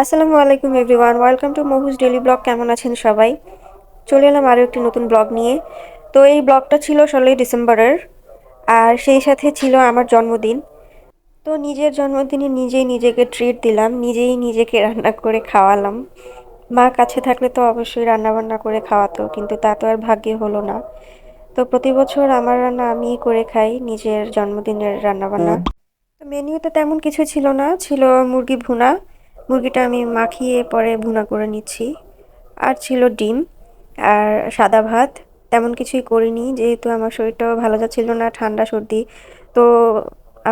আসসালামু আলাইকুম everyone welcome to মহুজ daily blog কেমন আছেন সবাই? চলে এলাম আরও একটি নতুন ব্লগ নিয়ে। তো এই ব্লগটা ছিল ষোলোই ডিসেম্বরের আর সেই সাথে ছিল আমার জন্মদিন। তো নিজের জন্মদিনে নিজেই নিজেকে ট্রিট দিলাম নিজেই নিজেকে রান্না করে খাওয়ালাম। মা কাছে থাকলে তো অবশ্যই রান্নাবান্না করে খাওয়াতো কিন্তু তা তো আর ভাগ্যে হলো না। তো প্রতি বছর আমার রান্না আমিই করে খাই নিজের জন্মদিনের রান্না বান্না তো মেনুতে তেমন কিছু ছিল না ছিল মুরগি ভুনা। মুরগিটা আমি মাখিয়ে পরে ভুনা করে নিচ্ছি। আর ছিল ডিম, আর সাদা ভাত, তেমন কিছুই করিনি, যেহেতু আমার শরীরটাও ভালো যাচ্ছিল না, ঠান্ডা, সর্দি। তো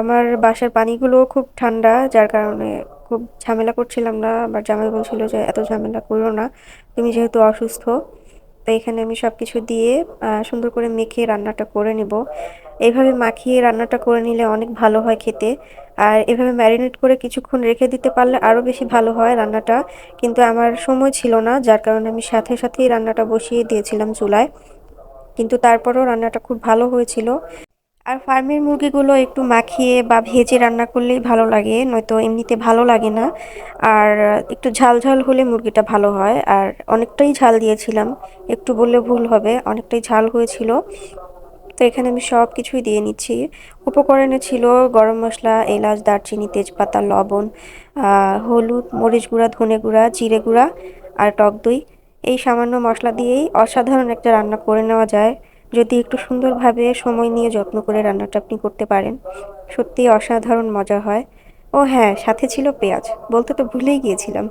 আমার বাসার পানিগুলোও খুব ঠান্ডা, যার কারণে খুব ঝামেলা করছিলাম না, আবার জামাই বলছিল যে এত ঝামেলা করো না, তুমি যেহেতু অসুস্থ। তো এখানে আমি সব কিছু দিয়ে সুন্দর করে মেখে রান্নাটা করে নিব। এইভাবে মাখিয়ে রান্নাটা করে নিলে অনেক ভালো হয় খেতে। আর এভাবে ম্যারিনেট করে কিছুক্ষণ রেখে দিতে পারলে আরও বেশি ভালো হয় রান্নাটা। কিন্তু আমার সময় ছিল না, যার কারণে আমি সাথে সাথেই রান্নাটা বসিয়ে দিয়েছিলাম চুলায়। কিন্তু তারপরেও রান্নাটা খুব ভালো হয়েছিল। আর ফার্মের মুরগিগুলো একটু মাখিয়ে বা ভেজে রান্না করলেই ভালো লাগে, নয়তো এমনিতে ভালো লাগে না। আর একটু ঝাল ঝাল হলে মুরগিটা ভালো হয়। আর অনেকটাই ঝাল দিয়েছিলাম, একটু বললে ভুল হবে, অনেকটাই ঝাল হয়েছিল। তো এখানে আমি সব কিছুই দিয়ে নিচ্ছি। উপকরণে ছিল গরম মশলা, এলাচ, দারচিনি, তেজপাতা, লবণ হলুদ, মরিচ গুঁড়া, ধনে গুঁড়া, জিরে গুঁড়া আর টক দই। এই সামান্য মশলা দিয়েই অসাধারণ একটা রান্না করে নেওয়া যায়। যদি একটু সুন্দরভাবে সময় নিয়ে যত্ন করে রান্নাটা আপনি করতে পারেন। সত্যি অসাধারণ মজা হয়। ও হ্যাঁ সাথে ছিল পেঁয়াজ। বলতে তো ভুলেই গিয়েছিলাম।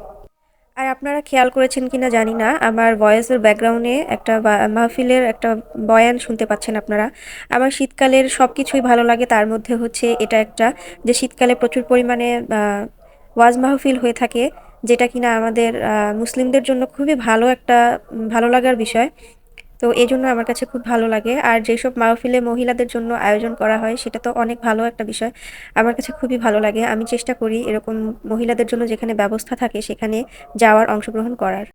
আর আপনারা খেয়াল করেছেন কিনা জানি না, আমার ভয়েসের ব্যাকগ্রাউন্ডে একটা মাহফিলের একটা বয়ান শুনতে পাচ্ছেন আপনারা। আমার শীতকালের সব কিছুই ভালো লাগে, তার মধ্যে হচ্ছে এটা একটা যে শীতকালে প্রচুর পরিমাণে ওয়াজ মাহফিল হয়ে থাকে, যেটা কিনা আমাদের মুসলিমদের জন্য খুবই ভালো একটা, ভালো লাগার বিষয়। তো এই জন্য আমার কাছে খুব ভালো লাগে। আর যেসব মাহফিলে মহিলাদের জন্য আয়োজন করা হয়, সেটা তো অনেক ভালো একটা বিষয়। আমার কাছে খুবই ভালো লাগে। আমি চেষ্টা করি এরকম মহিলাদের জন্য যেখানে ব্যবস্থা থাকে, সেখানে যাওয়ার অংশগ্রহণ করার।